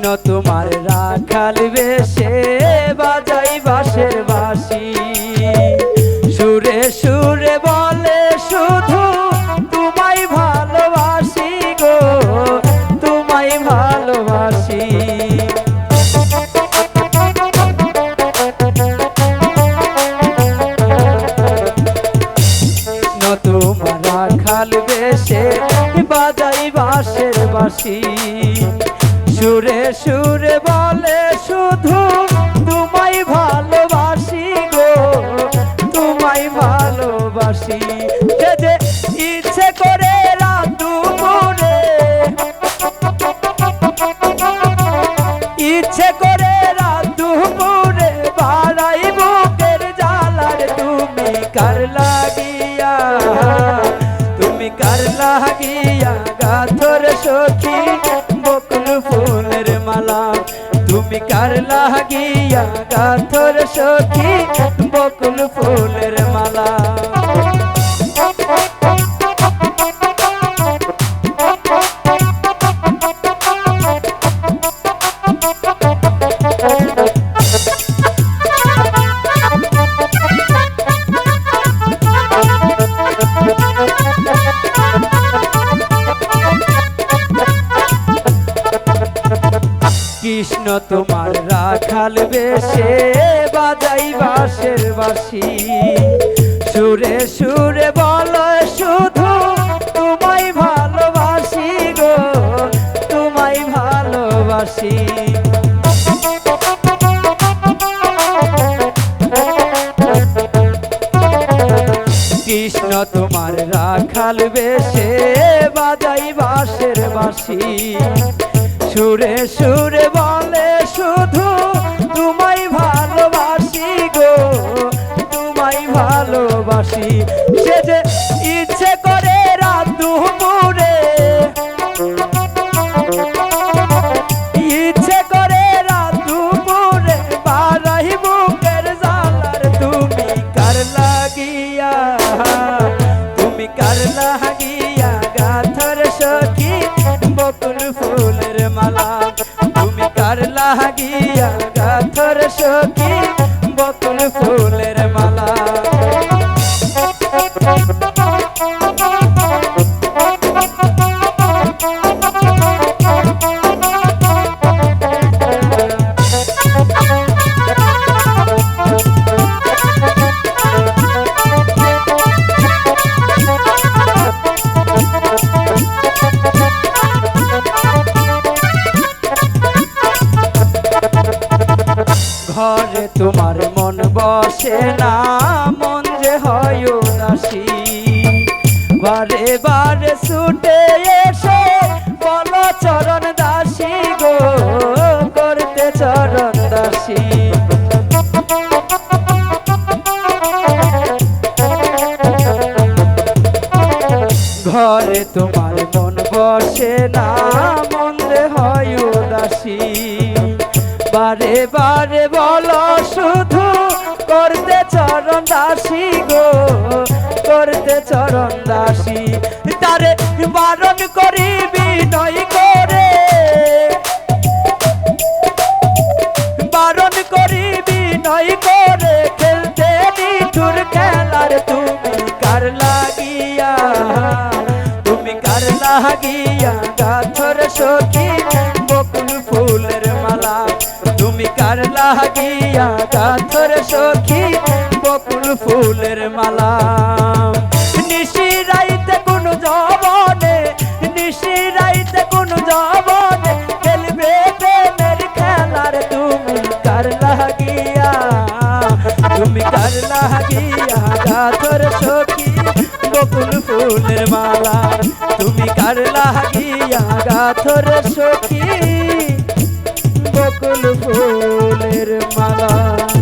কৃষ্ণ তোমার রাখাল বেশে বাজাই বাঁশের বাঁশি। সুরে সুরে বলে শুধু তোমায় ভালোবাসি গো, তোমায় ভালোবাসি। তোমার রাখাল বেশে বাজাই বাঁশের বাঁশি। সুরে সুরে বলে শুধু, তোমায় ভালোবাসি গো, তোমায় ভালোবাসি। যে ইচ্ছে করে ইচ্ছে করে জ্বালার তুমি কার লাগিয়া? লাগিয়া? গাথর সখী কার লাগিয়া গাথর সখী বকুল ফুলের মালা। কৃষ্ণ, তোমার রাখাল বেশে বাজাই বাঁশের বাঁশি। সুরে সুরে বল শুধু, তোমায় ভালোবাসি গো, তোমায় ভালোবাসি। কৃষ্ণ, তোমার রাখাল বেশে বাজাই বাঁশের বাঁশি। সুরে সুরে বলে শুধু, তোমায় ভালোবাসি গো, তোমায় ভালোবাসি। সে যে ইচ্ছে করে রাত দুপুরে তুমি কার লাগিয়া ঘরে তোমার মন বসে না, মন যে হয় উদাসী। বারে বারে ছুটে এসে, বল চরণ দাসী গো, করতে চরণ দাসী। ঘরে তোমার মন বসে না, মন যে হয় উদাসী। বারে বারে বলো শুধু, করতে চরণ দাসী গো, করতে চরণ দাসী। তারে বারণ করিবি নয় করে। বারণ করিবি নয় করে, খেলতে নিঠুর খেলার তুমি কার লাগিয়া? তুমি কার লাগিয়া? গাথর সখী, বকুল ফুলের কার লাগিয়া গাথর সখী, বকুল ফুলের মালা। নিশি রাইতে কোন জবনে, নিশি রাইতে কোন জবনে, খেলবে প্রেমের খেলার তুমি কার লাগিয়া? তুমি কার লাগিয়া গাথর সখী, বকুল ফুলের মালা? তুমি কার লাগিয়া গাথর সখী? বকুল ফুলের মালা।